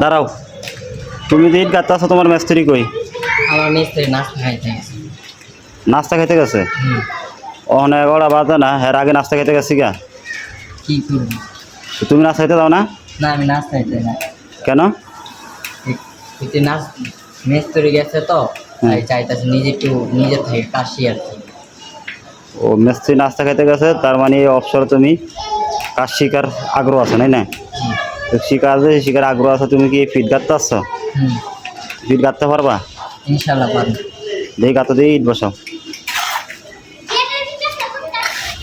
দাঁড়াও। তুমি যে ইট গাঁথতে আছো তোমার মিস্ত্রি কই? আমার মিস্ত্রি নাস্তা খাইতে গেছে। নাস্তা খেতে গেছে? ওখানে এগারোটা বাজে না হ্যাঁ আগে নাস্তা খেতে গেছি গা। কি করব? তুমি নাস্তা খেতে দাও না? না আমি নাস্তা খাইতে না। কেন? মিস্ত্রি গেছে তো তাই চাইতেছে নিজে একটু নিজে থেকে কাশি আর কি। ও মিস্ত্রি নাস্তা খেতে গেছে তার মানে এই অবসরে তুমি কাজ শিকার আগ্রহ আছে নাই না? শিকার যে শিকার আগ্রহ আছে তুমি কি ফিট গাঁথতে আসছো? ফিট গাঁথতে পারবা? ইনশাল্লাহ পারব। দেখি গাঁথতে দিয়ে ইট বসাও।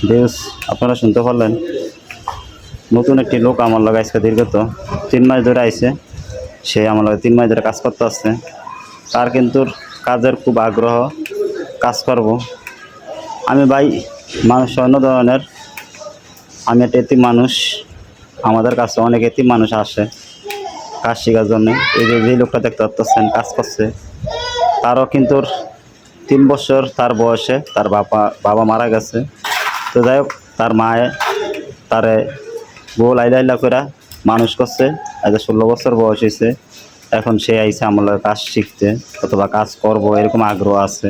বেশ আপনারা শুনতে পারলেন। নতুন একটি লোক আমার লগে আজকে দীর্ঘত তিন মাস ধরে আইছে। সে আমার লগে তিন মাস ধরে কাজ করতে আসছে। তার কিন্তু কাজের খুব আগ্রহ কাজ করব। আমি ভাই মানুষ অন্য ধরনের। আমি একটা মানুষ। আমাদের কাছে অনেক এতিম মানুষ আসে, কাজ শেখার জন্য। এই যে যে লোকটা দেখতে পাচ্ছেন কাজ করছে, তারও কিন্তু তিন বছর তার বয়সে তার বাবা বাবা মারা গেছে। তো যাই হোক, তার মায়ে তারে বউ লাইলা লাইলা করে মানুষ করছে। আজ ষোলো বছর বয়স হয়েছে এখন সে আইসে আমার কাজ শিখতে, অথবা কাজ করব, এরকম আগ্রহ আছে।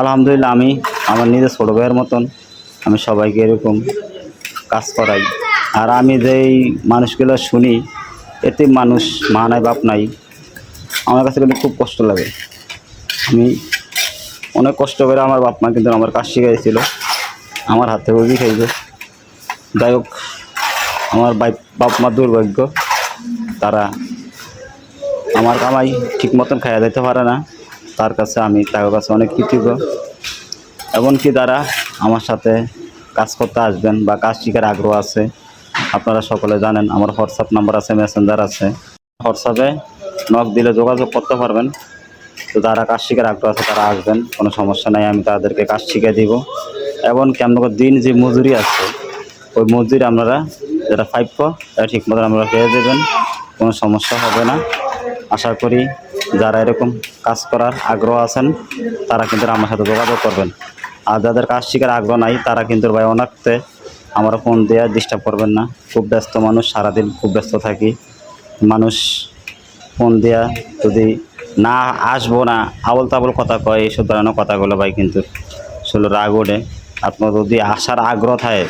আলহামদুলিল্লাহ আমি আমার নিজের ছোটো ভাইয়ের মতন আমি সবাইকে এরকম কাজ করাই। আর আমি যেই মানুষগুলো শুনি, এতে মানুষ মা নাই, বাপ নাই, আমার কাছে কিন্তু খুব কষ্ট লাগে। আমি অনেক কষ্ট করে আমার বাপ মা কিন্তু আমার কাজ শিখাইছিল, আমার হাতে বগি খাইবে যাই হোক, আমার বাপ মা দুর্ভাগ্য, তারা আমার কামাই ঠিক মতন খাইয়া দিতে পারে না। তার কাছে আমি, তার কাছে অনেক কৃতজ্ঞ। এমনকি তারা আমার সাথে কাজ করতে আসবেন বা কাজ শিখার আগ্রহ আছে। আপনারা সকলে জানেন, আমার হোয়াটসঅ্যাপ নাম্বার আছে মেসেঞ্জার আছে। হোয়াটসঅ্যাপে নক দিলে যোগাযোগ করতে পারবেন। তো যারা কাজ শিখার আগ্রহ আছে, তারা আসবেন। কোনো সমস্যা নাই, আমি তাদেরকে কাজ শিখে দিব। এবং কেমন দিন যে মজুরি আছে, ওই মজুরি আপনারা যারা প্রাপ্য তারা ঠিক মতন আপনারা পেয়ে দেবেন কোনো সমস্যা হবে না। আশা করি যারা এরকম কাজ করার আগ্রহ আছেন, তারা কিন্তু আমার সাথে যোগাযোগ করবেন। আর যাদের কাজ শিখার আগ্রহ নাই, তারা কিন্তু ভাই অনাক্তে আমার ফোন দেওয়া ডিস্টার্ব করবেন না। খুব ব্যস্ত মানুষ, সারাদিন খুব ব্যস্ত থাকি। মানুষ ফোন দেয়া যদি না আসব না আবল তাবল কথা কয় এইসব ধরনের কথাগুলো ভাই কিন্তু আসলে রাগ ওঠে। আপনার যদি আসার আগ্রহ থাকে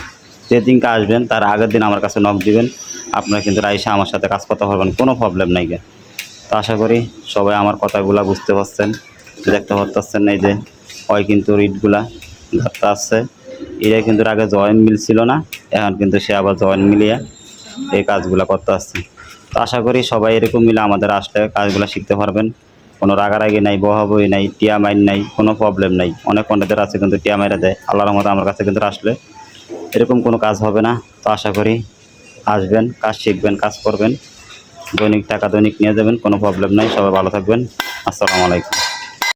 যে দিনকে আসবেন, তার আগের দিন আমার কাছে নখ দিবেন। আপনারা কিন্তু আইসা আমার সাথে কাজ করতে পারবেন, কোনো প্রবলেম নাই তো আশা করি সবাই আমার কথাগুলা বুঝতে পারছেন, দেখতে পারতেছেন এই যে, হয় কিন্তু রিটগুলা ঘাটতে আসছে। এরা কিন্তু আগে জয়েন্ট মিল ছিল না, এখন কিন্তু সে আবার জয়েন্ট মিলিয়ে এই কাজগুলা করতে আসছে। তো আশা করি সবাই এরকম মিলে আমাদের আসলে কাজগুলো শিখতে পারবেন। কোনো রাগারাগি নাই, বহাবহি নাই, টিয়া মাইন নাই, কোনো প্রবলেম নাই। অনেক কন্ট্রাক্টর আছে কিন্তু টিয়া মাইরা দেয়, আল্লাহর রহমতে আমার কাছে কিন্তু আসলে এরকম কোনো কাজ হবে না। তো আশা করি আসবেন, কাজ শিখবেন, কাজ করবেন। দৈনিক টাকা দৈনিক নিয়ে যাবেন, কোনো প্রবলেম নাই, সবাই ভালো থাকবেন। আসসালামু আলাইকুম।